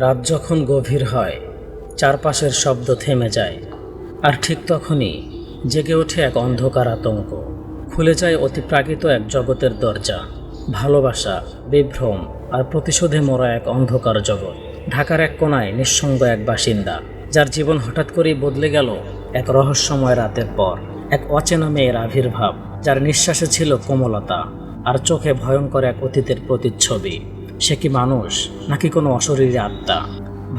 রাত যখন গভীর হয়, চারপাশের শব্দ থেমে যায়। আর ঠিক তখনই জেগে ওঠে এক অন্ধকার আতঙ্ক। খুলে যায় অতিপ্রাকৃত এক জগতের দরজা। ভালোবাসা, বিভ্রম আর প্রতিশোধে মোড়া এক অন্ধকার জগৎ। ঢাকার এক কোনায় নিঃসঙ্গ এক বাসিন্দা, যার জীবন হঠাৎ করেই বদলে গেল এক রহস্যময় রাতের পর। এক অচেনা মেয়ের আবির্ভাব, যার নিঃশ্বাসে ছিল কোমলতা, আর চোখে ভয়ঙ্কর এক অতীতের প্রতিচ্ছবি। সে কি মানুষ, নাকি কোনো অশরীরী আত্মা?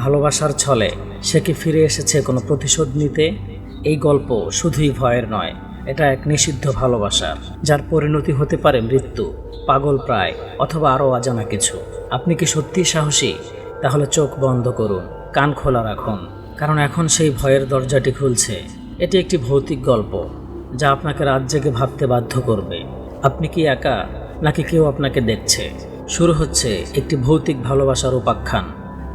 ভালোবাসার ছলে সে কি ফিরে এসেছে কোনো প্রতিশোধ নিতে? এই গল্প শুধুই ভয়ের নয়, এটা এক নিষিদ্ধ ভালোবাসার, যার পরিণতি হতে পারে মৃত্যু, পাগল প্রায়, অথবা আরও অজানা কিছু। আপনি কি সত্যিই সাহসী? তাহলে চোখ বন্ধ করুন, কান খোলা রাখুন, কারণ এখন সেই ভয়ের দরজাটি খুলছে। এটি একটি ভৌতিক গল্প, যা আপনাকে রাত জেগে ভাবতে বাধ্য করবে। আপনি কি একা, নাকি কেউ আপনাকে দেখছে? শুরু হচ্ছে একটি ভৌতিক ভালোবাসার উপাখ্যান,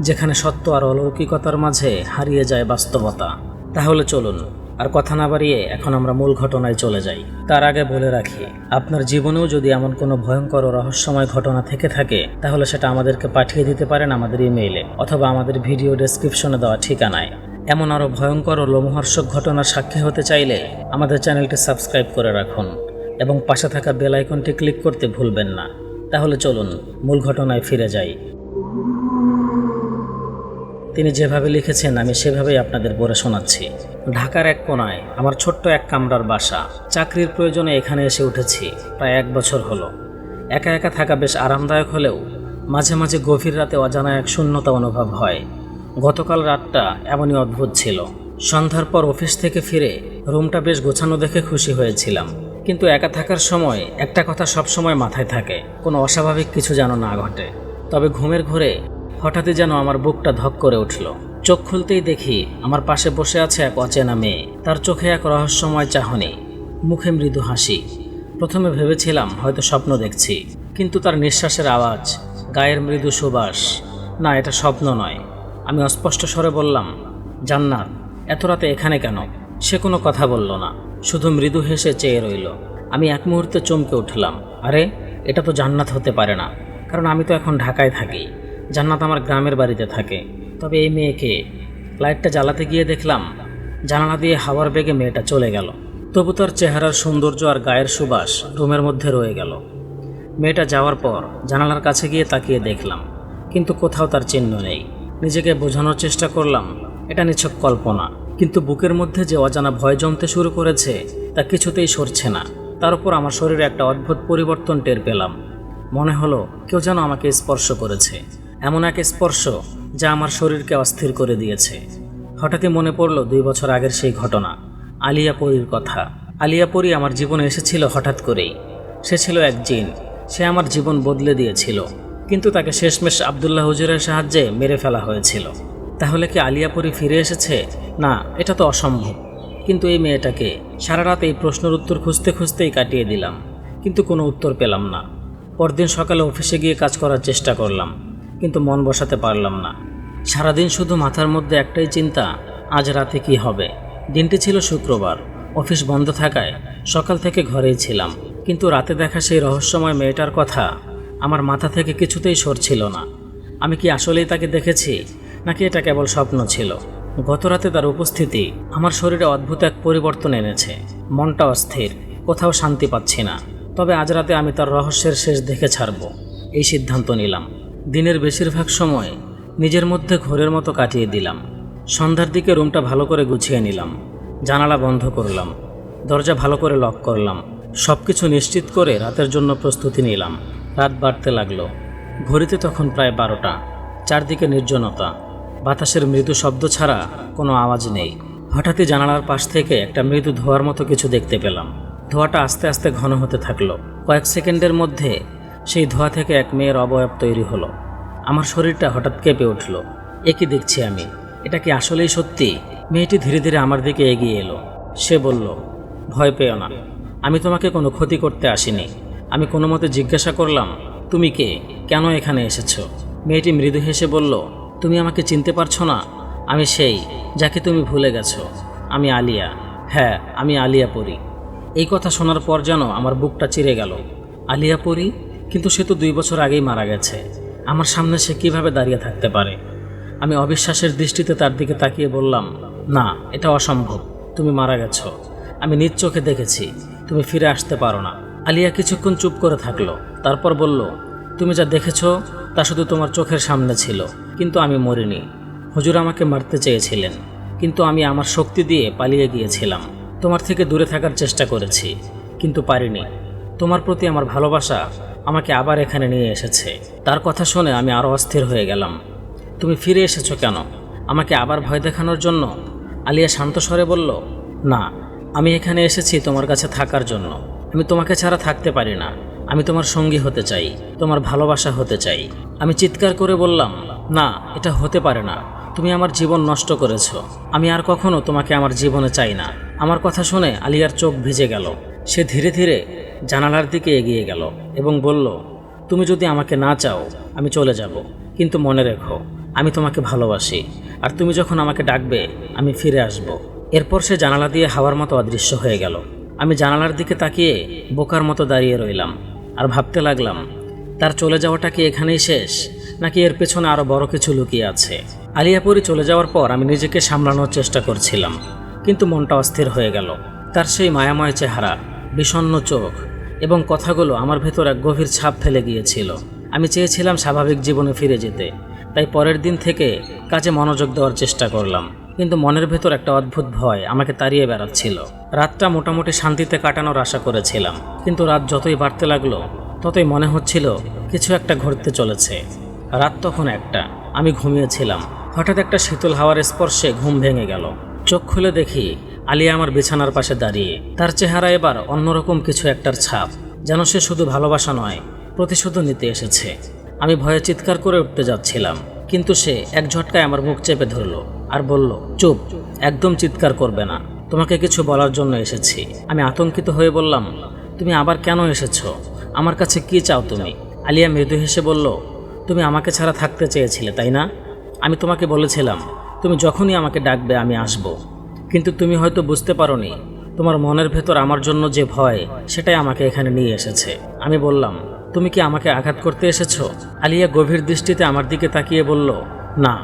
যেখানে সত্য আর অলৌকিকতার মাঝে হারিয়ে যায় বাস্তবতা। তাহলে চলুন, আর কথা না বাড়িয়ে এখন আমরা মূল ঘটনায় চলে যাই। তার আগে বলে রাখি, আপনার জীবনেও যদি এমন কোনো ভয়ঙ্কর রহস্যময় ঘটনা থেকে থাকে, তাহলে সেটা আমাদেরকে পাঠিয়ে দিতে পারেন আমাদের ইমেইলে, অথবা আমাদের ভিডিও ডেসক্রিপশনে দেওয়া ঠিকানায়। এমন আরও ভয়ঙ্কর ও লোমহর্ষক ঘটনার সাক্ষী হতে চাইলে আমাদের চ্যানেলটি সাবস্ক্রাইব করে রাখুন, এবং পাশে থাকা বেল আইকনটি ক্লিক করতে ভুলবেন না। তাহলে চলুন, মূল ঘটনায় ফিরে যাই। তিনি যেভাবে লিখেছেন, আমি সেভাবেই আপনাদের পড়ে শোনাচ্ছি। ঢাকার এক কোনায় আমার ছোট্ট এক কামরার বাসা। চাকরির প্রয়োজনে এখানে এসে উঠেছি, প্রায় এক বছর হলো। একা একা থাকা বেশ আরামদায়ক হলেও মাঝে মাঝে গভীর রাতে অজানা এক শূন্যতা অনুভব হয়। গতকাল রাতটা এমনই অদ্ভুত ছিল। সন্ধ্যার পর অফিস থেকে ফিরে রুমটা বেশ গোছানো দেখে খুশি হয়েছিলাম। কিন্তু একা থাকার সময় একটা কথা সবসময় মাথায় থাকে। কোনো অস্বাভাবিক কিছু যেন না ঘটে। তবে ঘুমের ঘোরে হঠাৎই যেন আমার বুকটা ধক করে উঠল। চোখ খুলতেই দেখি আমার পাশে বসে আছে এক অচেনা মেয়ে। তার চোখে এক রহস্যময় চাহনি, মুখে মৃদু হাসি। প্রথমে ভেবেছিলাম হয়তো স্বপ্ন দেখছি, কিন্তু তার নিঃশ্বাসের আওয়াজ, গায়ের মৃদু সুবাস, না, এটা স্বপ্ন নয়। আমি অস্পষ্ট স্বরে বললাম, জান্নাত, এত রাতে এখানে কেন? সে কোনো কথা বলল না। শুধু মৃদু হেসে চেয়ে রইল। আমি এক মুহূর্তে চমকে উঠলাম। আরে, এটা তো জান্নাত হতে পারে না। কারণ আমি তো এখন ঢাকায় থাকি। জান্নাত আমার গ্রামের বাড়িতে থাকে। তবে এই মেয়েকে লাইটটা জ্বালাতে গিয়ে দেখলাম, জানালা দিয়ে হাওয়ার বেগে মেয়েটা চলে গেল। তবু তার চেহারার সৌন্দর্য আর গায়ের সুবাস রুমের মধ্যে রয়ে গেল। মেয়েটা যাওয়ার পর জানালার কাছে গিয়ে তাকিয়ে দেখলাম, কিন্তু কোথাও তার চিহ্ন নেই। নিজেকে বোঝানোর চেষ্টা করলাম, এটা নিছক কল্পনা। কিন্তু বুকের মধ্যে যে অজানা ভয় জমতে শুরু করেছে, তা কিছুতেই সরছে না। তার উপর আমার শরীরে একটা অদ্ভুত পরিবর্তন টের পেলাম। মনে হলো, কেউ যেন আমাকে স্পর্শ করেছে। এমন এক স্পর্শ যা আমার শরীরকে অস্থির করে দিয়েছে। হঠাৎই মনে পড়ল দুই বছর আগের সেই ঘটনা। আলিয়া পরীর কথা। আলিয়া পরী আমার জীবনে এসেছিল হঠাৎ করেই। সে ছিল এক জিন। সে আমার জীবন বদলে দিয়েছিল। কিন্তু তাকে শেষমেশ আবদুল্লাহ হুজুরের সাহায্যে মেরে ফেলা হয়েছিল। তাহলে কি আলিয়া পরী ফিরে এসেছে? না, এটা তো অসম্ভব। কিন্তু এই মেয়েটাকে সারা রাত এই প্রশ্নের উত্তর খুঁজতে খুঁজতেই কাটিয়ে দিলাম। কিন্তু কোনো উত্তর পেলাম না। পরদিন সকালে অফিসে গিয়ে কাজ করার চেষ্টা করলাম, কিন্তু মন বসাতে পারলাম না। সারাদিন শুধু মাথার মধ্যে একটাই চিন্তা, আজ রাতে কি হবে? দিনটি ছিল শুক্রবার, অফিস বন্ধ থাকায় সকাল থেকে ঘরেই ছিলাম। কিন্তু রাতে দেখা সেই রহস্যময় মেয়েটার কথা আমার মাথা থেকে কিছুতেই সরছিল না। আমি কি আসলেই তাকে দেখেছি? নাকি এটা কেবল স্বপ্ন ছিল? গত রাতে তার উপস্থিতি আমার শরীরে অদ্ভুত এক পরিবর্তন এনেছে। মনটা অস্থির, কোথাও শান্তি পাচ্ছি না। তবে আজ রাতে আমি তার রহস্যের শেষ দেখে ছাড়ব। এই সিদ্ধান্ত নিলাম। দিনের বেশিরভাগ সময় নিজের মধ্যে ঘোরের মতো কাটিয়ে দিলাম। সন্ধ্যার দিকে রুমটা ভালো করে গুছিয়ে নিলাম। জানালা বন্ধ করলাম। দরজা ভালো করে লক করলাম। সব কিছু নিশ্চিত করে রাতের জন্য প্রস্তুতি নিলাম। রাত বাড়তে লাগল। ঘড়িতে তখন প্রায় বারোটা। চারদিকে নির্জনতা। বাতাসের মৃদু শব্দ ছাড়া কোনো আওয়াজ নেই। হঠাৎই জানালার পাশ থেকে একটা মৃদু ধোয়ার মতো কিছু দেখতে পেলাম। ধোঁয়াটা আস্তে আস্তে ঘন হতে থাকল। কয়েক সেকেন্ডের মধ্যে সেই ধোঁয়া থেকে এক মেয়ের অবয়ব তৈরি হলো। আমার শরীরটা হঠাৎ কেঁপে উঠল। এ কি দেখছি আমি? এটা কি আসলেই সত্যি? মেয়েটি ধীরে ধীরে আমার দিকে এগিয়ে এলো। সে বলল, ভয় পেও না। আমি তোমাকে কোনো ক্ষতি করতে আসিনি। আমি কোনো মতে জিজ্ঞাসা করলাম, তুমি কে? কেন এখানে এসেছ? মেয়েটি মৃদু হেসে বলল তুমি আমাকে চিনতে পারছ না? আমি সেই, যাকে তুমি ভুলে গেছো। আমি আলিয়া। হ্যাঁ আমি আলিয়া পরি এই কথা শোনার পর যেন আমার বুকটা চিরে গেল। আলিয়া পরি কিন্তু সে তো দুই বছর আগেই মারা গেছে। আমার সামনে সে কীভাবে দাঁড়িয়ে থাকতে পারে? আমি অবিশ্বাসের দৃষ্টিতে তার দিকে তাকিয়ে বললাম, না, এটা অসম্ভব। তুমি মারা গেছো। আমি নিজ চোখে দেখেছি। তুমি ফিরে আসতে পারো না। আলিয়া কিছুক্ষণ চুপ করে থাকল। তারপর বলল, তুমি যা দেখেছ তা শুধু তোমার চোখের সামনে ছিল, কিন্তু আমি মরিনি। হুজুর আমাকে মারতে চেয়েছিলেন, কিন্তু আমি আমার শক্তি দিয়ে পালিয়ে গিয়েছিলাম। তোমার থেকে দূরে থাকার চেষ্টা করেছি, কিন্তু পারিনি। তোমার প্রতি আমার ভালোবাসা আমাকে আবার এখানে নিয়ে এসেছে। তার কথা শুনে আমি আরও অস্থির হয়ে গেলাম। তুমি ফিরে এসেছ কেন? আমাকে আবার ভয় দেখানোর জন্য? আলিয়া শান্ত স্বরে বলল, না, আমি এখানে এসেছি তোমার কাছে থাকার জন্য। আমি তোমাকে ছাড়া থাকতে পারি না। আমি তোমার সঙ্গী হতে চাই, তোমার ভালোবাসা হতে চাই। আমি চিৎকার করে বললাম, না, এটা হতে পারে না। তুমি আমার জীবন নষ্ট করেছ। আমি আর কখনো তোমাকে আমার জীবনে চাই না। আমার কথা শুনে আলিয়ার চোখ ভিজে গেল। সে ধীরে ধীরে জানালার দিকে এগিয়ে গেল এবং বলল, তুমি যদি আমাকে না চাও, আমি চলে যাব। কিন্তু মনে রেখো, আমি তোমাকে ভালোবাসি। আর তুমি যখন আমাকে ডাকবে, আমি ফিরে আসব। এরপর সে জানালা দিয়ে হাওয়ার মতো অদৃশ্য হয়ে গেল। আমি জানালার দিকে তাকিয়ে বোকার মতো দাঁড়িয়ে রইলাম। আর ভাবতে লাগলাম, তার চলে যাওয়াটা কি এখানেই শেষ, নাকি এর পেছনে আরও বড় কিছু লুকিয়ে আছে? আলিয়াপুরি চলে যাওয়ার পর আমি নিজেকে সামলানোর চেষ্টা করছিলাম, কিন্তু মনটা অস্থির হয়ে গেল। তার সেই মায়াময় চেহারা, বিষণ্ণ চোখ এবং কথাগুলো আমার ভেতর এক গভীর ছাপ ফেলে গিয়েছিল। আমি চেয়েছিলাম স্বাভাবিক জীবনে ফিরে যেতে, তাই পরের দিন থেকে কাজে মনোযোগ দেওয়ার চেষ্টা করলাম। কিন্তু মনের ভেতর একটা অদ্ভুত ভয় আমাকে তাড়িয়ে বেড়াচ্ছিল। রাতটা মোটামুটি শান্তিতে কাটানোর আশা করেছিলাম, কিন্তু রাত যতই বাড়তে লাগল, ততই মনে হচ্ছিল কিছু একটা ঘটতে চলেছে। রাত তখন একটা, আমি ঘুমিয়েছিলাম। হঠাৎ একটা শীতল হাওয়ার স্পর্শে ঘুম ভেঙে গেল। চোখ খুলে দেখি আলিয়া আমার বিছানার পাশে দাঁড়িয়ে। তার চেহারা এবার অন্যরকম কিছু একটার ছাপ, যেন সে শুধু ভালোবাসা নয়, প্রতিশোধও নিতে এসেছে। আমি ভয়ে চিৎকার করে উঠতে যাচ্ছিলাম, কিন্তু সে এক ঝটকায় আমার মুখ চেপে ধরলো। আর বলল, চুপ, একদম চিৎকার করবে না। তোমাকে কিছু বলার জন্য এসেছি। আমি আতঙ্কিত হয়ে বললাম, তুমি আবার কেন এসেছ? আমার কাছে কি চাও তুমি? আলিয়া মৃদু হেসে বলল, তুমি আমাকে ছাড়া থাকতে চেয়েছিলে, তাই না? আমি তোমাকে বলেছিলাম, তুমি যখনই আমাকে ডাকবে আমি আসব। কিন্তু তুমি হয়তো বুঝতে পারোনি, তোমার মনের ভেতর আমার জন্য যে ভয়, সেটাই আমাকে এখানে নিয়ে এসেছে। আমি বললাম, তুমি কি আমাকে আঘাত করতে এসেছ? আলিয়া গভীর দৃষ্টিতে আমার দিকে তাকিয়ে বলল, না।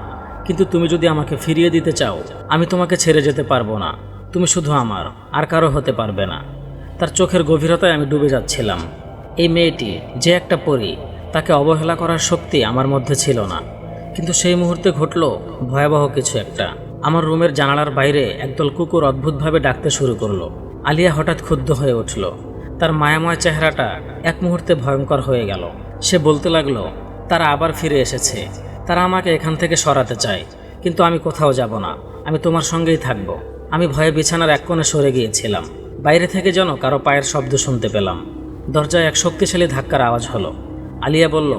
কিন্তু তুমি যদি আমাকে ফিরিয়ে দিতে চাও, আমি তোমাকে ছেড়ে যেতে পারব না। তুমি শুধু আমার, আর কারও হতে পারবে না। তার চোখের গভীরতায় আমি ডুবে যাচ্ছিলাম। এই মেয়েটি যে একটা পরী, তাকে অবহেলা করার শক্তি আমার মধ্যে ছিল না। কিন্তু সেই মুহূর্তে ঘটল ভয়াবহ কিছু একটা। আমার রুমের জানালার বাইরে একদল কুকুর অদ্ভুতভাবে ডাকতে শুরু করল। আলিয়া হঠাৎ ক্ষুব্ধ হয়ে উঠল। তার মায়াময় চেহারাটা এক মুহূর্তে ভয়ঙ্কর হয়ে গেল। সে বলতে লাগল, তারা আবার ফিরে এসেছে। তারা আমাকে এখান থেকে সরাতে চায়, কিন্তু আমি কোথাও যাব না। আমি তোমার সঙ্গেই থাকব। আমি ভয়ে বিছানার এক কোণে সরে গিয়েছিলাম। বাইরে থেকে যেন কারও পায়ের শব্দ শুনতে পেলাম। দরজায় এক শক্তিশালী ধাক্কার আওয়াজ হলো। আলিয়া বলল,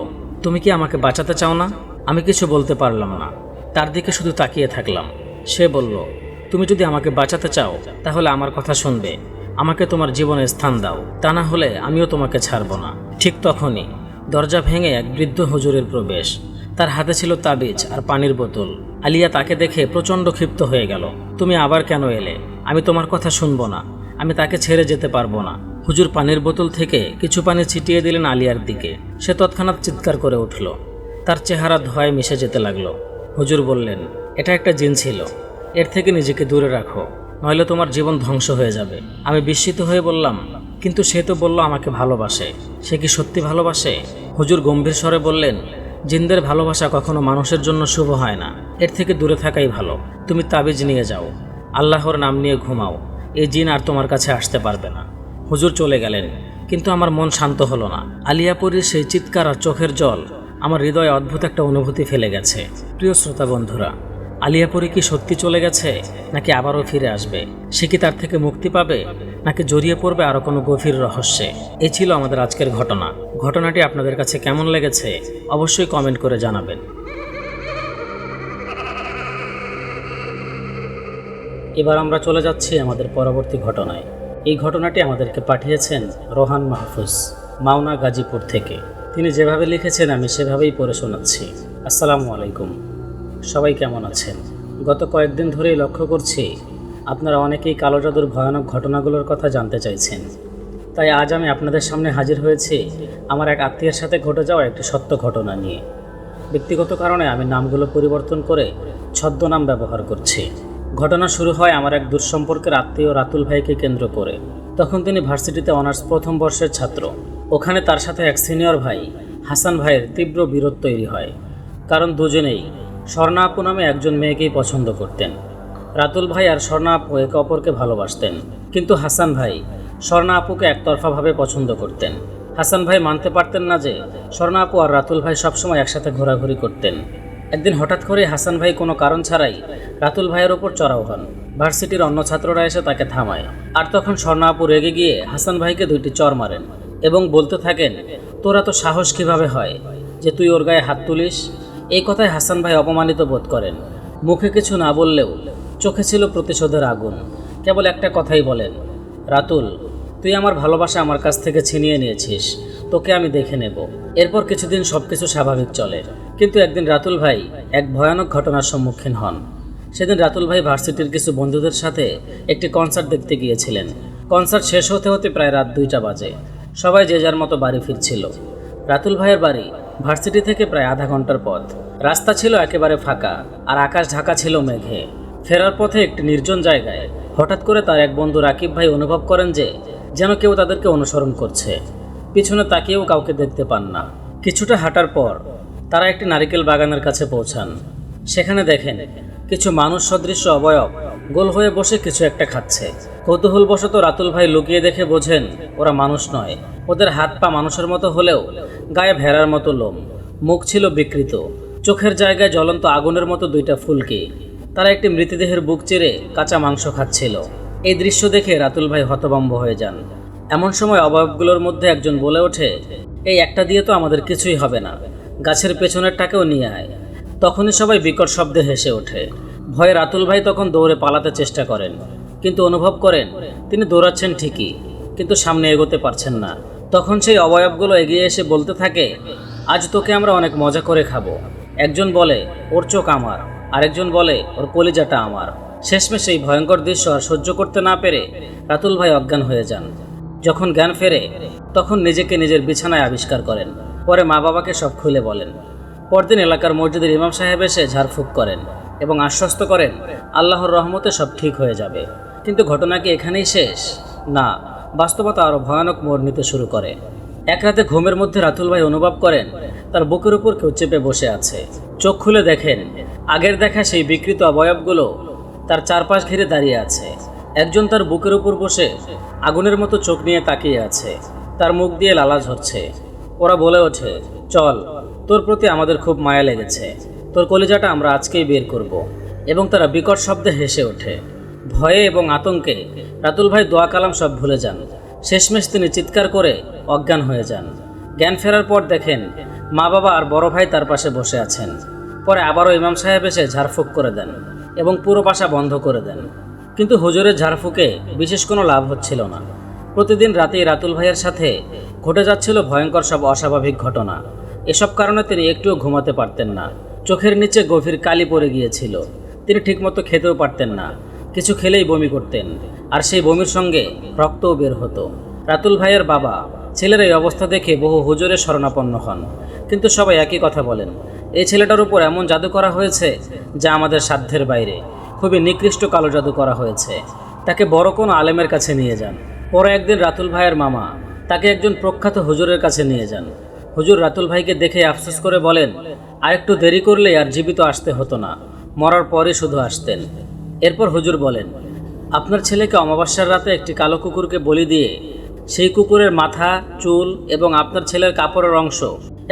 তুমি কি আমাকে বাঁচাতে চাও না? আমি কিছু বলতে পারলাম না। তার দিকে শুধু তাকিয়ে থাকলাম। সে বলল, তুমি যদি আমাকে বাঁচাতে চাও, তাহলে আমার কথা শুনবে। আমাকে তোমার জীবনে স্থান দাও। তা না হলে আমিও তোমাকে ছাড়ব না। ঠিক তখনই দরজা ভেঙে এক বৃদ্ধ হুজুরের প্রবেশ। তার হাতে ছিল তাবিজ আর পানির বোতল। আলিয়া তাকে দেখে প্রচণ্ড ক্ষিপ্ত হয়ে গেল। তুমি আবার কেন এলে? আমি তোমার কথা শুনব না। আমি তাকে ছেড়ে যেতে পারব না। হুজুর পানির বোতল থেকে কিছু পানি ছিটিয়ে দিলেন আলিয়ার দিকে। সে তৎক্ষণাৎ চিৎকার করে উঠল। তার চেহারা ধোয়ায় মিশে যেতে লাগল। হুজুর বললেন, এটা একটা জিন ছিল। এর থেকে নিজেকে দূরে রাখো। নইলে তোমার জীবন ধ্বংস হয়ে যাবে। আমি বিস্মিত হয়ে বললাম, কিন্তু সে তো বলল আমাকে ভালোবাসে। সে কি সত্যি ভালোবাসে? হুজুর গম্ভীর স্বরে বললেন জিনদের ভালোবাসা কখনো মানুষের জন্য শুভ হয় না। এর থেকে দূরে থাকাই ভালো। তুমি তাবিজ নিয়ে যাও। আল্লাহর নাম নিয়ে ঘুমাও। এই জিন আর তোমার কাছে আসতে পারবে না। হুজুর চলে গেলেন। কিন্তু আমার মন শান্ত হলো না। আলিয়াপুরীর সেই চিৎকার আর চোখের জল আমার হৃদয়ে অদ্ভুত একটা অনুভূতি ফেলে গেছে। প্রিয় শ্রোতা বন্ধুরা আলিয়াপুরি কি সত্যি চলে গেছে, নাকি আবারও ফিরে আসবে? সে কি তার থেকে মুক্তি পাবে, নাকি জড়িয়ে পড়বে আরও কোনো গভীর রহস্যে? এ ছিল আমাদের আজকের ঘটনা। ঘটনাটি আপনাদের কাছে কেমন লেগেছে, অবশ্যই কমেন্ট করে জানাবেন। এবার আমরা চলে যাচ্ছি আমাদের পরবর্তী ঘটনায়। এই ঘটনাটি আমাদেরকে পাঠিয়েছেন রোহান মাহফুজ, মাওনা গাজীপুর থেকে। তিনি যেভাবে লিখেছেন, আমি সেভাবেই পড়ে শোনাচ্ছি। আসসালামু আলাইকুম। সবাই কেমন আছেন? গত কয়েকদিন ধরেই লক্ষ্য করছি আপনারা অনেকেই কালো জাদুর ভয়ানক ঘটনাগুলোর কথা জানতে চাইছেন। তাই আজ আমি আপনাদের সামনে হাজির হয়েছি আমার এক আত্মীয়ের সাথে ঘটে যাওয়া একটি সত্য ঘটনা নিয়ে। ব্যক্তিগত কারণে আমি নামগুলো পরিবর্তন করে ছদ্মনাম ব্যবহার করছি। ঘটনা শুরু হয় আমার এক দুঃসম্পর্কের আত্মীয় রাতুল ভাইকে কেন্দ্র করে। তখন তিনি ভার্সিটিতে অনার্স প্রথম বর্ষের ছাত্র। ওখানে তার সাথে এক সিনিয়র ভাই হাসান ভাইয়ের তীব্র বিরোধ তৈরি হয়। কারণ দুজনেই স্বর্ণা আপু নামে একজন মেয়েকেই পছন্দ করতেন। রাতুল ভাই আর স্বর্ণা আপু একে অপরকে ভালোবাসতেন। কিন্তু হাসান ভাই স্বর্ণা আপুকে একতরফাভাবে পছন্দ করতেন। হাসান ভাই মানতে পারতেন না যে স্বর্ণা আপু আর রাতুল ভাই সবসময় একসাথে ঘোরাঘুরি করতেন। একদিন হঠাৎ করে হাসান ভাই কোনো কারণ ছাড়াই রাতুল ভাইয়ের ওপর চড়াও হন। ভার্সিটির অন্য ছাত্ররা এসে তাকে থামায়। আর তখন স্বর্ণা আপু রেগে গিয়ে হাসান ভাইকে দুইটি চর মারেন এবং বলতে থাকেন, তোরা তো সাহস কীভাবে হয় যে তুই ওর গায়ে হাত তুলিস এই কথায় হাসান ভাই অপমানিত বোধ করেন। মুখে কিছু না বললেও চোখে ছিল প্রতিশোধের আগুন। কেবল একটা কথাই বলেন, রাতুল, তুই আমার ভালোবাসা আমার কাছ থেকে ছিনিয়ে নিয়েছিস, তোকে আমি দেখে নেব। এরপর কিছুদিন সব কিছু স্বাভাবিক চলে। কিন্তু একদিন রাতুল ভাই এক ভয়ানক ঘটনার সম্মুখীন হন। সেদিন রাতুল ভাই ভার্সিটির কিছু বন্ধুদের সাথে একটি কনসার্ট দেখতে গিয়েছিলেন। কনসার্ট শেষ হতে হতে প্রায় রাত দুইটা বাজে। সবাই যে যার মতো বাড়ি ফিরছিল। রাতুল ভাইয়ের বাড়ি ভার্সিটি থেকে প্রায় আধা ঘণ্টার পথ। রাস্তা ছিল একেবারে ফাঁকা আর আকাশ ঢাকা ছিল মেঘে। ফেরার পথে একটি নির্জন জায়গায় হঠাৎ করে তার এক বন্ধু রাকিব ভাই অনুভব করেন যে, যেন কেউ তাদেরকে অনুসরণ করছে। পিছনে তাকিয়েও কাউকে দেখতে পান না। কিছুটা হাঁটার পর তারা একটি নারিকেল বাগানের কাছে পৌঁছান। সেখানে দেখেন কিছু মানুষ সদৃশ্য অবয়ব গোল হয়ে বসে কিছু একটা খাচ্ছে। কৌতূহলবশত রাতুল ভাই লুকিয়ে দেখে বোঝেন, ওরা মানুষ নয়। ওদের হাত পা মানুষের মতো হলেও গায়ে ভেড়ার মতো লোম। মুখ ছিল বিকৃত। চোখের জায়গায় জ্বলন্ত আগুনের মতো দুইটা ফুলকি। তারা একটি মৃতদেহের বুক চিরে কাঁচা মাংস খাচ্ছিল। এই দৃশ্য দেখে রাতুল ভাই হতভম্ব হয়ে যান। এমন সময় অবয়বগুলোর মধ্যে একজন বলে ওঠে, এই একটা দিয়ে তো আমাদের কিছুই হবে না। গাছের পেছনেরটাকেও নিয়ে আয়। তখনই সবাই বিকট শব্দে হেসে ওঠে। ভয়ে রাতুল ভাই তখন দৌড়ে পালাতে চেষ্টা করেন। কিন্তু অনুভব করেন, তিনি দৌড়াচ্ছেন ঠিকই, কিন্তু সামনে এগোতে পারছেন না। তখন সেই অবয়বগুলো এগিয়ে এসে বলতে থাকে, আজ তোকে আমরা অনেক মজা করে খাব। একজন বলে, ওর চোখ আমার। আরেকজন বলে, ওর কলিজাটা আমার। শেষমেশ এই ভয়ঙ্কর দৃশ্য আর সহ্য করতে না পেরে রাতুল ভাই অজ্ঞান হয়ে যান। যখন জ্ঞান ফেরে, তখন নিজেকে নিজের বিছানায় আবিষ্কার করেন। পরে মা বাবাকে সব খুলে বলেন পরদিন এলাকার মসজিদের ইমাম সাহেব এসে ঝাড়ফুঁক করেন এবং আশ্বস্ত করেন, আল্লাহর রহমতে সব ঠিক হয়ে যাবে। কিন্তু ঘটনা কি এখানেই শেষ? না, বাস্তবতা আরও ভয়ানক মোড় নিতে শুরু করে। এক রাতে ঘুমের মধ্যে রাতুল ভাই অনুভব করেন, তার বুকের উপর কেউ চেপে বসে আছে। চোখ খুলে দেখেন, আগের দেখা সেই বিকৃত অবয়বগুলো তার চারপাশ ঘিরে দাঁড়িয়ে আছে। একজন তার বুকের উপর বসে আগুনের মতো চোখ নিয়ে তাকিয়ে আছে। তার মুখ দিয়ে লালা ঝরছে। ওরা বলে ওঠে, চল তোর প্রতি আমাদের খুব মায়া লেগেছে। তোর কলিজাটা আমরা আজকেই বের করব। এবং তারা বিকট শব্দে হেসে ওঠে। ভয়ে এবং আতঙ্কে রাতুল ভাই দোয়া কালাম সব ভুলে যান। শেষমেশ তিনি চিৎকার করে অজ্ঞান হয়ে যান। জ্ঞান ফেরার পর দেখেন মা বাবা আর বড় ভাই তার পাশে বসে আছেন। পরে আবারও ইমাম সাহেব এসে ঝাড়ফুঁক করে দেন এবং পুরো পাশা বন্ধ করে দেন। কিন্তু হুজুরের ঝাড়ফুঁকে বিশেষ কোনো লাভ হচ্ছিল না। প্রতিদিন রাতেই রাতুল ভাইয়ের সাথে ঘটে যাচ্ছিল ভয়ঙ্কর সব অস্বাভাবিক ঘটনা। এসব কারণে তিনি একটুও ঘুমাতে পারতেন না। চোখের নিচে গভীর কালি পড়ে গিয়েছিল। তিনি ঠিকমতো খেতেও পারতেন না। কিছু খেলেই বমি করতেন। আর সেই বমির সঙ্গে রক্তও বের হতো। রাতুল ভাইয়ের বাবা ছেলের এই অবস্থা দেখে বহু হুজুরে শরণাপন্ন হন। কিন্তু সবাই একই কথা বলেন। এই ছেলেটার উপর এমন জাদু করা হয়েছে যা আমাদের সাধ্যের বাইরে। খুবই নিকৃষ্ট কালো জাদু করা হয়েছে। তাকে বড় কোনো আলেমের কাছে নিয়ে যান। পরে একদিন রাতুল ভাইয়ের মামা তাকে একজন প্রখ্যাত হুজুরের কাছে নিয়ে যান। হুজুর রাতুল ভাইকে দেখে আফসোস করে বলেন আর একটু দেরি করলে আর জীবিত আসতে হতো না। মরার পরে শুধু আসতেন। এরপর হুজুর বলেন, আপনার ছেলেকে অমাবস্যার রাতে একটি কালো কুকুরকে বলি দিয়ে, সেই কুকুরের মাথা, চুল এবং আপনার ছেলের কাপড়ের অংশ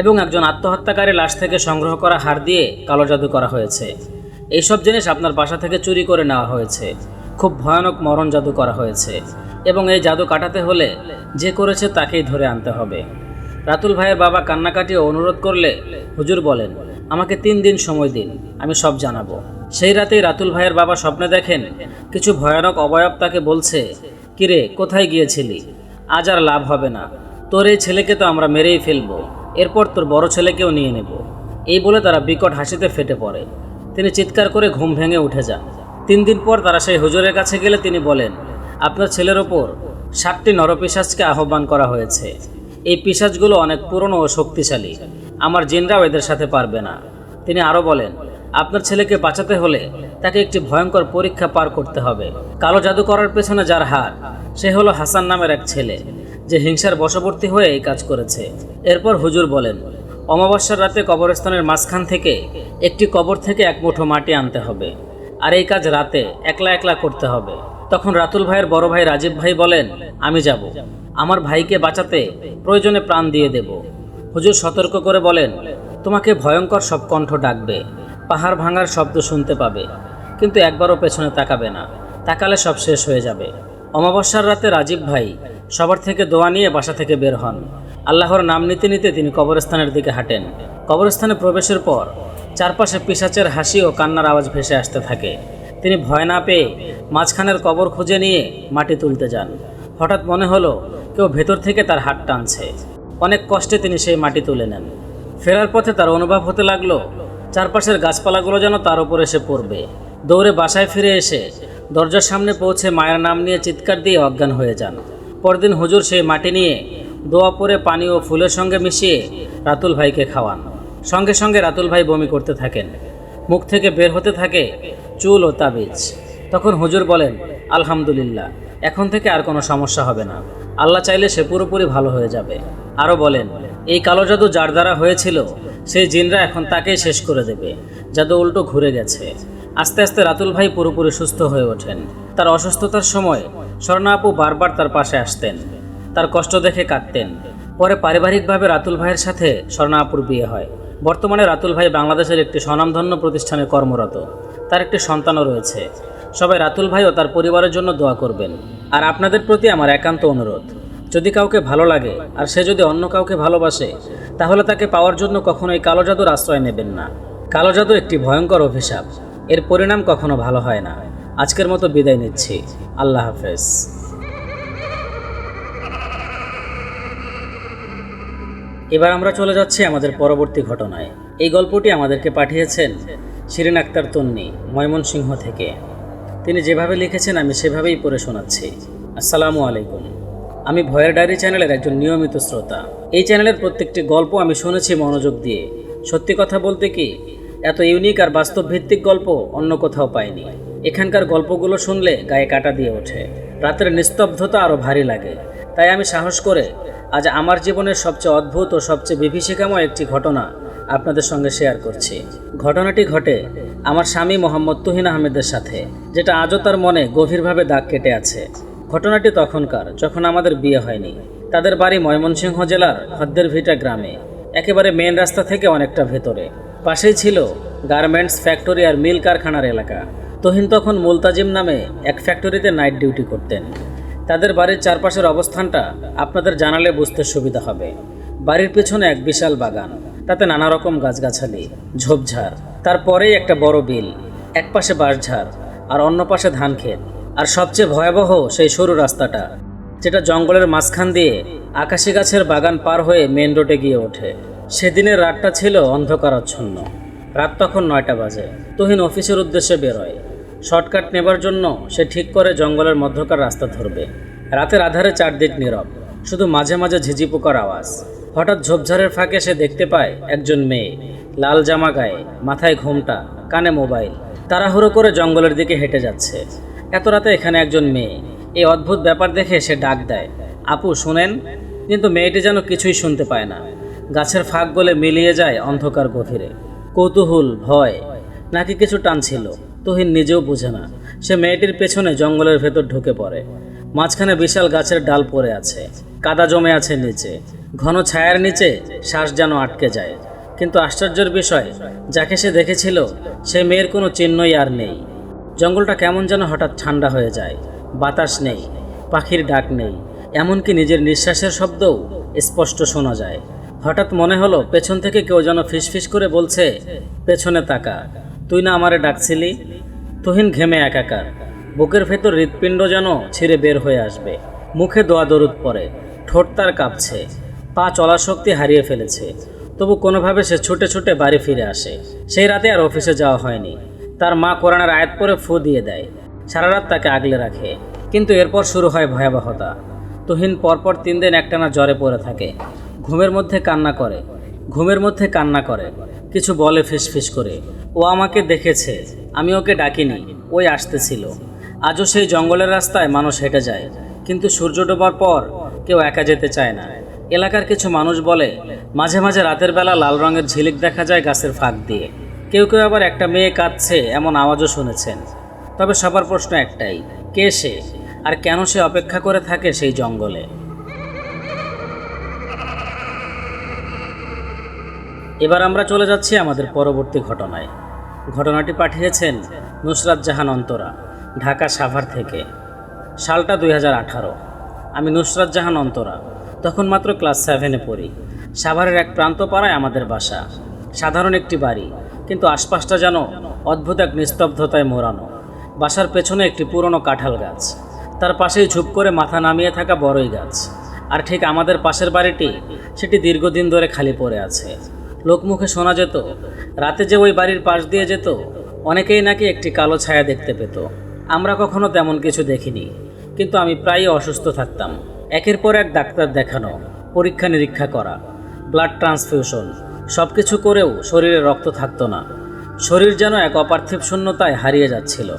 এবং একজন আত্মহত্যাকারী লাশ থেকে সংগ্রহ করা হার দিয়ে কালো জাদু করা হয়েছে। এইসব জিনিস আপনার বাসা থেকে চুরি করে নেওয়া হয়েছে। খুব ভয়ানক মরণ জাদু করা হয়েছে এবং এই জাদু কাটাতে হলে যে করেছে তাকেই ধরে আনতে হবে। রাতুল ভাইয়ের বাবা কান্নাকাটি অনুরোধ করলে হুজুর বলেন, আমাকে তিন দিন সময় দিন, আমি সব জানাব। সেই রাতেই রাতুল ভাইয়ের বাবা স্বপ্নে দেখেন কিছু ভয়ানক অবয়ব তাকে বলছে, কিরে, কোথায় গিয়েছিলি? আজ আর লাভ হবে না। তোর এই ছেলেকে তো আমরা মেরেই ফেলব। এরপর তোর বড় ছেলেকেও নিয়ে নেব। এই বলে তারা বিকট হাসিতে ফেটে পড়ে। তিনি চিৎকার করে ঘুম ভেঙে উঠে যান। তিন দিন পর তারা সেই হুজুরের কাছে গেলে তিনি বলেন, আপনার ছেলের ওপর ষাটটি নরপিসাজকে আহ্বান করা হয়েছে। এই পিসাজগুলো অনেক পুরনো ও শক্তিশালী। আমার জিনরাও এদের সাথে পারবে না। তিনি আরও বলেন, আপনার ছেলেকে বাঁচাতে হলে তাকে একটি ভয়ঙ্কর পরীক্ষা পার করতে হবে। কালো জাদু করার পেছনে যার হার, সে হলো হাসান নামের এক ছেলে, যে হিংসার বশবর্তী হয়ে এই কাজ করেছে। এরপর হুজুর বলেন, অমাবস্যার রাতে কবরস্থানের মাঝখান থেকে একটি কবর থেকে এক মুঠো মাটি আনতে হবে, আর এই কাজ রাতে একলা একলা করতে হবে। তখন রাতুল ভাইয়ের বড় ভাই রাজীব ভাই বলেন, আমি যাব। আমার ভাইকে বাঁচাতে প্রয়োজনে প্রাণ দিয়ে দেব। হুজুর সতর্ক করে বলেন, তোমাকে ভয়ঙ্কর সব কণ্ঠ ডাকবে, পাহাড় ভাঙার শব্দ শুনতে পাবে, কিন্তু একবারও পেছনে তাকাবে না, তাকালে সব শেষ হয়ে যাবে। অমাবস্যার রাতে রাজীব ভাই সবার থেকে দোয়া নিয়ে বাসা থেকে বের হন। আল্লাহর নাম নিতে নিতে তিনি কবরস্থানের দিকে হাঁটেন। কবরস্থানে প্রবেশের পর চারপাশে পিসাচের হাসি ও কান্নার আওয়াজ ভেসে আসতে থাকে। তিনি ভয় না পেয়ে মাঝখানের কবর খুঁজে নিয়ে মাটি তুলতে যান। হঠাৎ মনে হলো কেউ ভেতর থেকে তার হাত টানছে। অনেক কষ্টে তিনি সেই মাটি তুলে নেন। ফেরার পথে তার অনুভব হতে লাগল, চারপাশের গাছপালাগুলো যেন তার উপর এসে পড়বে। দৌড়ে বাসায় ফিরে এসে দরজার সামনে পৌঁছে মায়ের নাম নিয়ে চিৎকার দিয়ে অজ্ঞান হয়ে যান। পরদিন হুজুর সেই মাটি নিয়ে দোয়া পরে পানি ও ফুলের সঙ্গে মিশিয়ে রাতুল ভাইকে খাওয়ান। সঙ্গে সঙ্গে রাতুল ভাই বমি করতে থাকেন। মুখ থেকে বের হতে থাকে চুল ও তাবিজ। তখন হুজুর বলেন, আলহামদুলিল্লাহ, এখন থেকে আর কোনো সমস্যা হবে না। আল্লাহ চাইলে সে পুরোপুরি ভালো হয়ে যাবে। আরও বলেন, এই কালো জাদু যার দ্বারা হয়েছিল, সেই জিনরা এখন তাকেই শেষ করে দেবে। জাদু উল্টো ঘুরে গেছে। আস্তে আস্তে রাতুল ভাই পুরোপুরি সুস্থ হয়ে ওঠেন। তার অসুস্থতার সময় স্বর্ণা আপু বারবার তার পাশে আসতেন। তার কষ্ট দেখে কাঁদতেন। পরে পারিবারিকভাবে রাতুল ভাইয়ের সাথে স্বর্ণা আপুর বিয়ে হয়। বর্তমানে রাতুল ভাই বাংলাদেশের একটি স্বনামধন্য প্রতিষ্ঠানে কর্মরত। তার একটি সন্তানও রয়েছে। সবাই রাতুল ভাই ও তার পরিবারের জন্য দোয়া করবেন। আর আপনাদের প্রতি আমার একান্ত অনুরোধ, যদি কাউকে ভালো লাগে আর সে যদি অন্য কাউকে ভালোবাসে, তাহলে তাকে পাওয়ার জন্য কখনোই কালো জাদুর আশ্রয় নেবেন না। কালো জাদু একটি ভয়ঙ্কর অভিশাপ, এর পরিণাম কখনো ভালো হয় না। আজকের মতো বিদায় নিচ্ছি। আল্লাহ হাফেজ। এবার আমরা চলে যাচ্ছি আমাদের পরবর্তী ঘটনায়। এই গল্পটি আমাদেরকে পাঠিয়েছেন শিরিন আক্তার তন্নি, ময়মনসিংহ থেকে। তিনি যেভাবে লিখেছেন, আমি সেভাবেই পড়ে শোনাচ্ছি। আসসালামু আলাইকুম। আমি ভয়ের ডায়েরি চ্যানেলের একজন নিয়মিত শ্রোতা। এই চ্যানেলের প্রত্যেকটি গল্প আমি শুনেছি মনোযোগ দিয়ে। সত্যি কথা বলতে কি, এত ইউনিক আর বাস্তব ভিত্তিক গল্প অন্য কোথাও পাইনি। এখানকার গল্পগুলো শুনলে গায়ে কাটা দিয়ে ওঠে। রাতের নিস্তব্ধতা আরও ভারী লাগে। তাই আমি সাহস করে আজ আমার জীবনের সবচেয়ে অদ্ভুত ও সবচেয়ে বিভীষিকাময় একটি ঘটনা আপনাদের সঙ্গে শেয়ার করছি। ঘটনাটি ঘটে আমার স্বামী মোহাম্মদ তুহিন আহমেদের সাথে, যেটা আজও তার মনে গভীরভাবে দাগ কেটে আছে। ঘটনাটি তখনকার, যখন আমাদের বিয়ে হয়নি। তাদের বাড়ি ময়মনসিংহ জেলার হদ্দের ভিটা গ্রামে, একেবারে মেন রাস্তা থেকে অনেকটা ভেতরে। পাশেই ছিল গার্মেন্টস ফ্যাক্টরি আর মিল কারখানার এলাকা। তহিন তখন মুলতাজিম নামে এক ফ্যাক্টরিতে নাইট ডিউটি করতেন। তাদের বাড়ির চারপাশের অবস্থানটা আপনাদের জানালে বুঝতে সুবিধা হবে। বাড়ির পেছনে এক বিশাল বাগান। তাতে নানা রকম গাছগাছালি, ঝোপঝাড়, তারপরেই একটা বড় বিল এক পাশে বাঁশঝাড়, আর অন্য পাশে ধান ক্ষেত। আর সবচেয়ে ভয়াবহ সেই সরু রাস্তাটা, যেটা জঙ্গলের মাঝখান দিয়ে আকাশি গাছের বাগান পার হয়ে মেন রোডে গিয়ে ওঠে। সেদিনের রাতটা ছিল অন্ধকারাচ্ছন্ন। রাত তখন নয়টা বাজে। তুহিন অফিসের উদ্দেশ্যে বেরোয়। শর্টকাট নেবার জন্য সে ঠিক করে জঙ্গলের মধ্যকার রাস্তা ধরবে। রাতের আধারে চারদিক নীরব। শুধু মাঝে মাঝে ঝিঝি পোকার আওয়াজ। হঠাৎ ঝোপঝাড়ের ফাঁকে সে দেখতে পায় একজন মেয়ে। লাল জামা গায়ে, মাথায় ঘোমটা, কানে মোবাইল। তাড়াহুড়ো করে জঙ্গলের দিকে হেঁটে যাচ্ছে। এত রাতে এখানে একজন মেয়ে। এই অদ্ভুত ব্যাপার দেখে সে ডাক দেয়। আপু, শুনেন? কিন্তু মেয়েটি যেন কিছুই শুনতে পায় না। গাছের ফাঁক গলে মিলিয়ে যায় অন্ধকার গভীরে। কৌতূহল, ভয়, নাকি কিছু টানছিল? তুহিন নিজেও বুঝে না। সে মেয়েটির পেছনে জঙ্গলের ভেতর ঢুকে পড়ে। মাঝখানে বিশাল গাছের ডাল পড়ে আছে। কাদা জমে আছে নিচে, ঘন ছায়ার নিচে শ্বাস যেন আটকে যায়। কিন্তু আশ্চর্যের বিষয়, যাকে সে দেখেছিল, সে মেয়ের কোনো চিহ্নই আর নেই। জঙ্গলটা কেমন যেন হঠাৎ ঠান্ডা হয়ে যায়, বাতাস নেই, পাখির ডাক নেই, এমনকি নিজের নিঃশ্বাসের শব্দও স্পষ্ট শোনা যায়। হঠাৎ মনে হলো, পেছন থেকে কেউ যেন ফিসফিস করে বলছে, পেছনে তাকা, তুই না আমারে ডাকছিলি? তুহিন ঘেমে একাকার, বুকের ভেতর হৃৎপিণ্ড যেন ছিঁড়ে বের হয়ে আসবে। মুখে দোয়া দরুদ পড়ে। ঠোঁট তার কাঁপছে। পা চলার শক্তি হারিয়ে ফেলেছে। তবু কোনোভাবে সে ছুটে ছুটে বাড়ি ফিরে আসে। সেই রাতে আর অফিসে যাওয়া হয়নি। তার মা কোরআনের আয়াত পরে ফু দিয়ে দেয়। সারা রাত তাকে আগলে রাখে। কিন্তু এরপর শুরু হয় ভয়াবহতা। তুহিন পরপর তিন দিন একটানা জ্বরে পড়ে থাকে। ঘুমের মধ্যে কান্না করে। ঘুমের মধ্যে কান্না করে। কিছু বলে ফিসফিস করে। ও আমাকে দেখেছে। আমি ওকে ডাকিনি। ওই আসতেছিল। আজও সেই জঙ্গলের রাস্তায় মানুষ হেঁটে যায়। কিন্তু সূর্য ডোবার পর কেউ একা যেতে চায় না। এলাকার কিছু মানুষ বলে, মাঝে মাঝে রাতের বেলা লাল রঙের ঝিলিক দেখা যায় গাছের ফাঁক দিয়ে। কেউ কেউ আবার একটা মেয়ে কাঁদছে এমন আওয়াজও শুনেছেন। তবে সবার প্রশ্ন একটাই, কে সে আর কেন সে অপেক্ষা করে থাকে সেই জঙ্গলে? এবার আমরা চলে যাচ্ছি আমাদের পরবর্তী ঘটনায়। ঘটনাটি পাঠিয়েছেন নুসরাত জাহান অন্তরা, ঢাকা সাভার থেকে। সালটা দুই হাজার আঠারো। আমি নুসরাত জাহান অন্তরা। তখন মাত্র ক্লাস সেভেনে পড়ি। সাভারের এক প্রান্ত পাড়ায় আমাদের বাসা। সাধারণ একটি বাড়ি, কিন্তু আশপাশটা যেন অদ্ভুত এক নিস্তব্ধতায় মোড়ানো। বাসার পেছনে একটি পুরনো কাঁঠাল গাছ। তার পাশেই ঝুপ করে মাথা নামিয়ে থাকা বড়ই গাছ। আর ঠিক আমাদের পাশের বাড়িটি, সেটি দীর্ঘদিন ধরে খালি পড়ে আছে। লোকমুখে শোনা যেত, রাতে যে ওই বাড়ির পাশ দিয়ে যেত, অনেকেই নাকি একটি কালো ছায়া দেখতে পেত। আমরা কখনো তেমন কিছু দেখিনি। কিন্তু আমি প্রায়ই অসুস্থ থাকতাম। একের পর এক ডাক্তার দেখানো, পরীক্ষা নিরীক্ষা করা ব্লাড ট্রান্সফিউশন সব কিছু করেও শরীরে রক্ত থাকতো না। শরীর যেন এক অপার্থিব শূন্যতায় হারিয়ে যাচ্ছিল।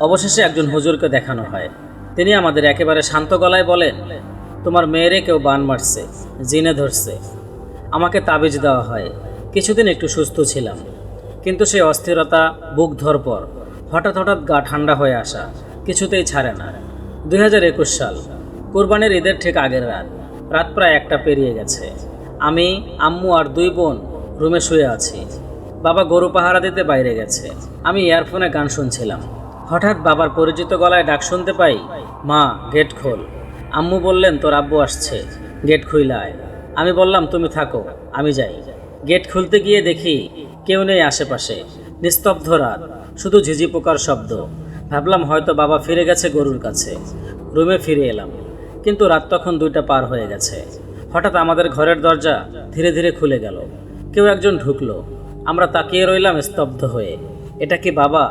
অবশেষে একজন হুজুরকে দেখানো হয়। তিনি আমাদের একেবারে শান্ত গলায় বলেন, তোমার মেয়েরে কেউ বান মারছে, জিনে ধরছে। আমাকে তাবিজ দেওয়া হয়। কিছুদিন একটু সুস্থ ছিলাম। কিন্তু সেই অস্থিরতা, বুক ধরপর হঠাৎ হঠাৎ গা ঠান্ডা হয়ে আসা, কিছুতেই ছাড়ে না। দুই হাজার একুশ সাল। কোরবানির ঈদের ঠিক আগের রাত। রাত প্রায় একটা পেরিয়ে গেছে। আমি, আম্মু আর দুই বোন রুমে শুয়ে আছি। বাবা গরু পাহারা দিতে বাইরে গেছে। আমি ইয়ারফোনে গান শুনছিলাম। হঠাৎ বাবার পরিচিত গলায় ডাক শুনতে পাই, মা, গেট খোল। আম্মু বললেন, তোর আব্বু আসছে। গেট খুইলায়। আমি বললাম, তুমি থাকো, আমি যাই। গেট খুলতে গিয়ে দেখি কেউ নেই আশেপাশে। নিস্তব্ধ রাত। শুধু ঝিঝি পোকার শব্দ। ভাবলাম হয়তো বাবা ফিরে গেছে গরুর কাছে। রুমে ফিরে এলাম, কিন্তু রাত তখন দুইটা পার হয়ে গেছে। হঠাৎ আমাদের ঘরের দরজা ধীরে ধীরে খুলে গেল। কেউ একজন ঢুকলো। আমরা তাকিয়ে রইলাম স্তব্ধ হয়ে। এটা কি বাবা?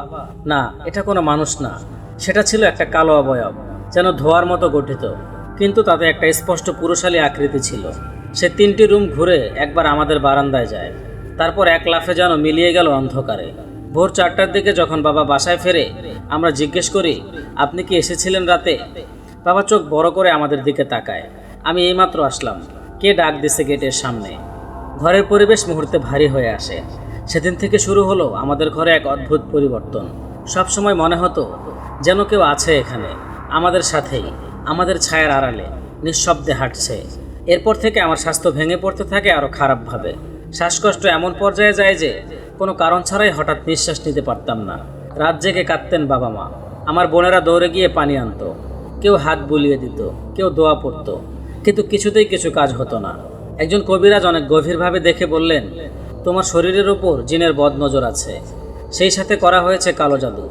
না, এটা কোনো মানুষ না। সেটা ছিল একটা কালো অবয়ব, যেন ধোয়ার মতো গঠিত। কিন্তু তাতে একটা স্পষ্ট পুরুষালী আকৃতি ছিল। সে তিনটি রুম ঘুরে একবার আমাদের বারান্দায় যায়। তারপর এক লাফে যেন মিলিয়ে গেল অন্ধকারে। ভোর চারটার দিকে যখন বাবা বাসায় ফেরে, আমরা জিজ্ঞেস করি, আপনি কি এসেছিলেন রাতে? বাবা চোখ বড় করে আমাদের দিকে তাকায়। আমি এইমাত্র আসলাম। কে ডাক দিছে গেটের সামনে? ঘরের পরিবেশ মুহূর্তে ভারী হয়ে আসে। সেদিন থেকে শুরু হলো আমাদের ঘরে এক অদ্ভুত পরিবর্তন। সব সময় মনে হতো যেন কেউ আছে এখানে, আমাদের সাথেই, আমাদের ছায়ার আড়ালে, নিঃশব্দে হাঁটছে। এরপর থেকে আমার স্বাস্থ্য ভেঙে পড়তে থাকে আরও খারাপভাবে। শ্বাসকষ্ট এমন পর্যায়ে যায় যে কোনো কারণ ছাড়াই হঠাৎ নিঃশ্বাস নিতে পারতাম না। রাত জেগে কাঁদতেন বাবা মা। আমার বোনেরা দৌড়ে গিয়ে পানি আনতো। কেউ হাত বুলিয়ে দিত, কেউ দোয়া পড়তো। কিন্তু কিছুতেই কিছু কাজ হতো না। একজন কবিরাজ অনেক গভীরভাবে দেখে বললেন, তোমার শরীরের ওপর জিনের বদ নজর আছে। সেই সাথে করা হয়েছে কালো জাদু।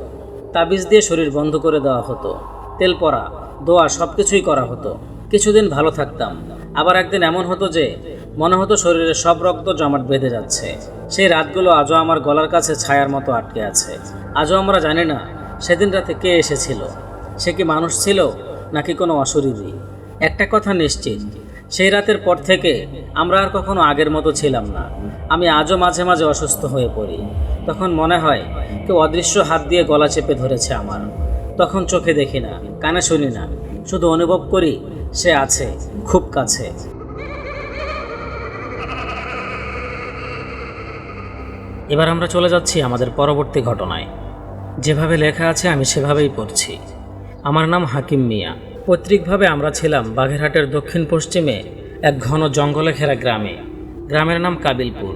তাবিজ দিয়ে শরীর বন্ধ করে দেওয়া হতো। তেল পরা, দোয়া সব কিছুই করা হতো। কিছুদিন ভালো থাকতাম। আবার একদিন এমন হতো যে মনে হতো শরীরে সব রক্ত জমাট বেঁধে যাচ্ছে। সেই রাতগুলো আজও আমার গলার কাছে ছায়ার মতো আটকে আছে। আজও আমরা জানি না সেদিন রাতে কে এসেছিল। সে কি মানুষ ছিল নাকি কোনো অশরীরী? একটা কথা নিশ্চিত, সেই রাতের পর থেকে আমরা আর কখনো আগের মতো ছিলাম না। আমি আজও মাঝে মাঝে অসুস্থ হয়ে পড়ি। তখন মনে হয় কেউ অদৃশ্য হাত দিয়ে গলা চেপে ধরেছে আমার। তখন চোখে দেখি না, কানে শুনি না। শুধু অনুভব করি সে আছে, খুব কাছে। এবার আমরা চলে যাচ্ছি আমাদের পরবর্তী ঘটনায়। যেভাবে লেখা আছে, আমি সেভাবেই পড়ছি। আমার নাম হাকিম মিয়া। পৈতৃকভাবে আমরা ছিলাম বাঘেরহাটের দক্ষিণ পশ্চিমে এক ঘন জঙ্গলে ঘেরা গ্রামে। গ্রামের নাম কাবিলপুর।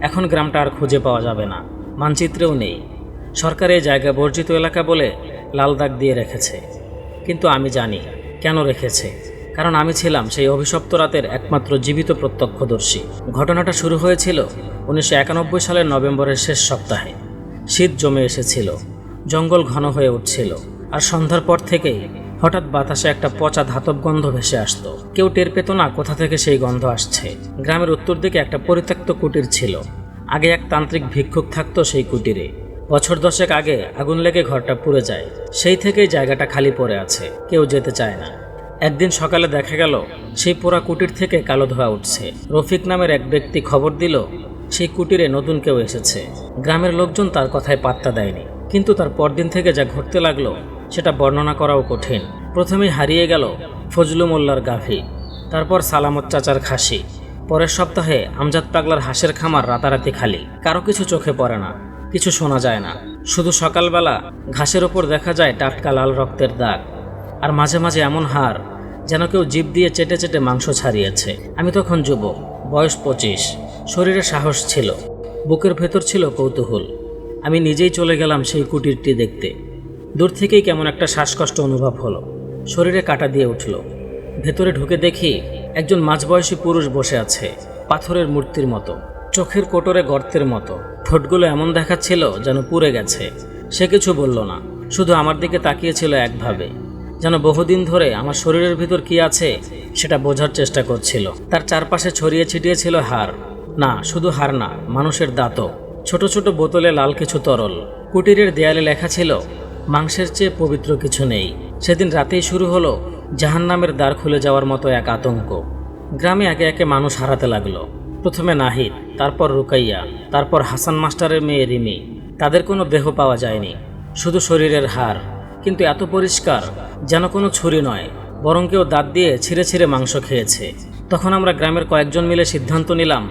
এখন গ্রামটা আর খুঁজে পাওয়া যাবে না। মানচিত্রেও নেই। সরকার এই জায়গা বর্জিত এলাকা বলে লাল দাগ দিয়ে রেখেছে। কিন্তু আমি জানি কেন রেখেছে। কারণ আমি ছিলাম সেই অভিশপ্ত রাতের একমাত্র জীবিত প্রত্যক্ষদর্শী। ঘটনাটা শুরু হয়েছিল উনিশশো একানব্বই সালের নভেম্বরের শেষ সপ্তাহে। শীত জমে এসেছিল, জঙ্গল ঘন হয়ে উঠছিল, আর সন্ধ্যার পর থেকেই হঠাৎ বাতাসে একটা পচা ধাতব গন্ধ ভেসে আসতো। কেউ টের পেত না কোথা থেকে সেই গন্ধ আসছে। গ্রামের উত্তর দিকে একটা পরিত্যক্ত কুটির ছিল। আগে এক তান্ত্রিক ভিক্ষুক থাকতো সেই কুটিরে। বছর দশেক আগে আগুন লেগে ঘরটা পুড়ে যায়। সেই থেকেই জায়গাটা খালি পড়ে আছে, কেউ যেতে চায় না। একদিন সকালে দেখা গেল, সেই পোড়া কুটির থেকে কালো ধোয়া উঠছে। রফিক নামের এক ব্যক্তি খবর দিল, সেই কুটিরে নতুন কেউ এসেছে। গ্রামের লোকজন তার কথায় পাত্তা দেয়নি, কিন্তু তার পরদিন থেকে যা ঘটতে লাগল, সেটা বর্ণনা করাও কঠিন। প্রথমেই হারিয়ে গেল ফজলু মোল্লার গাভী, তারপর সালামত চাচার খাসি, পরের সপ্তাহে আমজাদ পাগলার হাঁসের খামার রাতারাতি খালি। কারও কিছু চোখে পড়ে না, কিছু শোনা যায় না। শুধু সকালবেলা ঘাসের ওপর দেখা যায় টাটকা লাল রক্তের দাগ। আর মাঝে মাঝে এমন হার যেন কেউ জিভ দিয়ে চেটে চেটে মাংস ছাড়িয়েছে। আমি তখন যুবক, বয়স পঁচিশ। শরীরে সাহস ছিল। বুকের ভেতর ছিল কৌতূহল। আমি নিজেই চলে গেলাম সেই কুটিরটি দেখতে। দূর থেকেই কেমন একটা শ্বাসকষ্ট অনুভব হলো। শরীরে কাটা দিয়ে উঠল। ভেতরে ঢুকে দেখি একজন মাঝবয়সী পুরুষ বসে আছে, পাথরের মূর্তির মতো। চোখের কোটরে গর্তের মতো। ঠোঁটগুলো এমন দেখাচ্ছিল যেন পুড়ে গেছে। সে কিছু বলল না। শুধু আমার দিকে তাকিয়েছিল একভাবে। যেন বহুদিন ধরে আমার শরীরের ভিতর কি আছে সেটা বোঝার চেষ্টা করছিল। তার চারপাশে ছড়িয়ে ছিটিয়ে ছিল হার না, শুধু হার না, মানুষের দাঁতও। ছোট ছোট বোতলে লাল কিছু তরল। কুটিরের দেয়ালে লেখা ছিল, মাংসের চেয়ে পবিত্র কিছু নেই। সেদিন রাতেই শুরু হলো জাহান্নামের দ্বার খুলে যাওয়ার মতো এক আতঙ্ক। গ্রামে একে একে মানুষ হারাতে লাগল। প্রথমে নাহিদ, তারপর রুকাইয়া, তারপর হাসান মাস্টারের মেয়ে রিমি। তাদের কোনো দেহ পাওয়া যায়নি। শুধু শরীরের হার কিন্তু এত পরিষ্কার যেন কোনো ছুরি নয়, বরং কেউ দাঁত দিয়ে ছিঁড়ে ছিঁড়ে মাংস খেয়েছে। তখন আমরা গ্রামের কয়েকজন মিলে সিদ্ধান্ত নিলাম,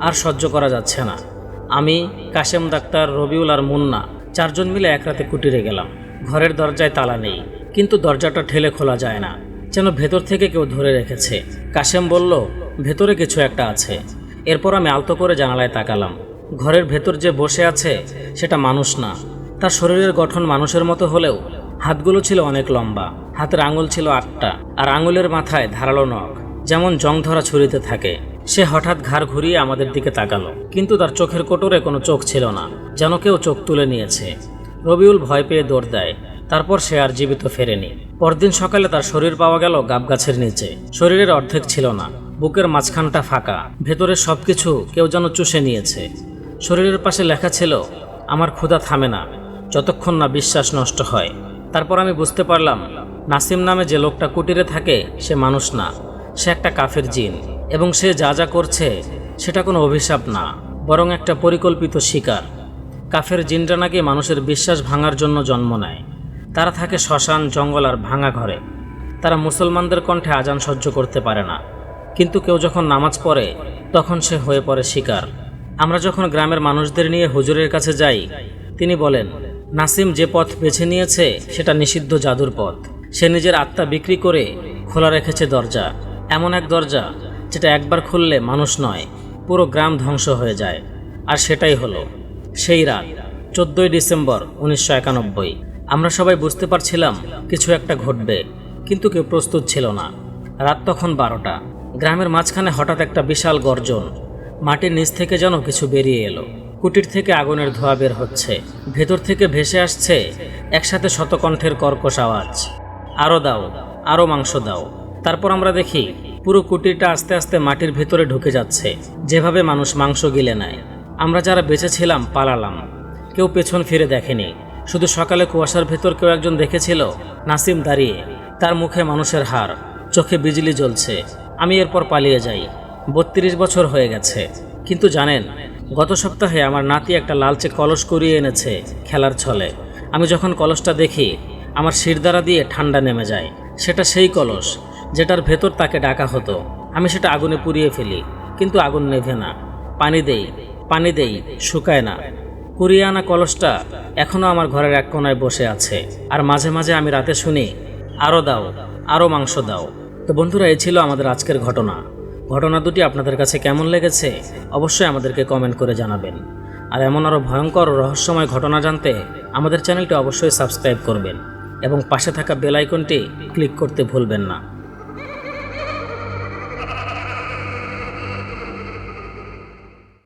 আর সহ্য করা যাচ্ছে না। আমি, কাশেম ডাক্তার, রবিউল আর মুন্না চারজন মিলে এক রাতে কুটিরে গেলাম। ঘরের দরজায় তালা নেই, কিন্তু দরজাটা ঠেলে খোলা যায় না, যেন ভেতর থেকে কেউ ধরে রেখেছে। কাশেম বলল, ভেতরে কিছু একটা আছে। এরপর আমি আলতো করে জানালায় তাকালাম। ঘরের ভেতর যে বসে আছে, সেটা মানুষ না। তার শরীরের গঠন মানুষের মতো হলেও হাতগুলো ছিল অনেক লম্বা, হাতের আঙুল ছিল আটটা, আর আঙুলের মাথায় ধারালো নখ, যেমন জং ধরা ছুরিতে থাকে। সে হঠাৎ ঘাড় ঘুরিয়ে আমাদের দিকে তাকালো, কিন্তু তার চোখের কোটরে কোনো চোখ ছিল না, যেন কেউ চোখ তুলে নিয়েছে। রবিউল ভয় পেয়ে দৌড় দেয়, তারপর সে আর জীবিত ফেরেনি। পরদিন সকালে তার শরীর পাওয়া গেল গাবগাছের নিচে। শরীরের অর্ধেক ছিল না, বুকের মাঝখানটা ফাঁকা ভেতরের সবকিছু কেউ যেন চুষে নিয়েছে। শরীরের পাশে লেখা ছিল, আমার ক্ষুধা থামে না, যতক্ষণ না বিশ্বাস নষ্ট হয়। তারপর আমি বুঝতে পারলাম, নাসিম নামে যে লোকটা কুটিরে থাকে, সে মানুষ না। সে একটা কাফের জিন এবং সে যা যা করছে, সেটা কোনো অভিশাপ না, বরং একটা পরিকল্পিত শিকার। কাফের জিনটা নাকি মানুষের বিশ্বাস ভাঙার জন্য জন্ম নেয়। তারা থাকে শ্মশান, জঙ্গল আর ভাঙা ঘরে। তারা মুসলমানদের কণ্ঠে আজান সহ্য করতে পারে না। কিন্তু কেউ যখন নামাজ পড়ে, তখন সে হয়ে পড়ে শিকার। আমরা যখন গ্রামের মানুষদের নিয়ে হুজুরের কাছে যাই, তিনি বলেন নাসিম যে পথ বেছে নিয়েছে, সেটা নিষিদ্ধ জাদুর পথ। সে নিজের আত্মা বিক্রি করে খোলা রেখেছে দরজা। এমন এক দরজা, যেটা একবার খুললে মানুষ নয়, পুরো গ্রাম ধ্বংস হয়ে যায়। আর সেটাই হলো সেই রাত, চোদ্দোই ডিসেম্বর উনিশশো একানব্বই। আমরা সবাই বুঝতে পারছিলাম কিছু একটা ঘটবে, কিন্তু কেউ প্রস্তুত ছিল না। রাত তখন বারোটা। গ্রামের মাঝখানে হঠাৎ একটা বিশাল গর্জন। মাটির নিচ থেকে যেন কিছু বেরিয়ে এলো। কুটির থেকে আগুনের ধোঁয়া বের হচ্ছে। ভেতর থেকে ভেসে আসছে একসাথে শতকণ্ঠের কর্কশ আওয়াজ। আরও দাও আরও মাংস দাও। তারপর আমরা দেখি পুরো কুটিরটা আস্তে আস্তে মাটির ভেতরে ঢুকে যাচ্ছে। যেভাবে মানুষ মাংস গিলে নেয়। আমরা যারা বেঁচে ছিলাম, পালালাম। কেউ পেছন ফিরে দেখেনি। শুধু সকালে কুয়াশার ভেতর কেউ একজন দেখেছিল, নাসিম দাঁড়িয়ে। তার মুখে মানুষের হার চোখে বিজলি জ্বলছে। আমি এরপর পালিয়ে যাই। বত্রিশ বছর হয়ে গেছে। কিন্তু জানেন গত সপ্তাহে আমার নাতি একটা লালচে কলস করিয়ে এনেছে খেলার ছলে। আমি যখন কলসটা দেখি, আমার শিরদাঁড়া দিয়ে ঠান্ডা নেমে যায়। সেটা সেই কলস, যেটার ভেতর তাকে ডাকা হতো। আমি সেটা আগুনে পুড়িয়ে ফেলি, কিন্তু আগুন নেভে না। পানি দেই পানি দেই, শুকায় না। কুড়িয়ে আনা কলসটা এখনও আমার ঘরের এক কোনায় বসে আছে। আর মাঝে মাঝে আমি রাতে শুনি আরও দাও আরও মাংস দাও। তো বন্ধুরা, এই ছিল আমাদের আজকের ঘটনা। ঘটনা দুটি আপনাদের কাছে কেমন লেগেছে, অবশ্যই আমাদেরকে কমেন্ট করে জানাবেন। আর এমন আরও ভয়ঙ্কর রহস্যময় ঘটনা জানতে আমাদের চ্যানেলটি অবশ্যই সাবস্ক্রাইব করবেন এবং পাশে থাকা বেল আইকনটি ক্লিক করতে ভুলবেন না।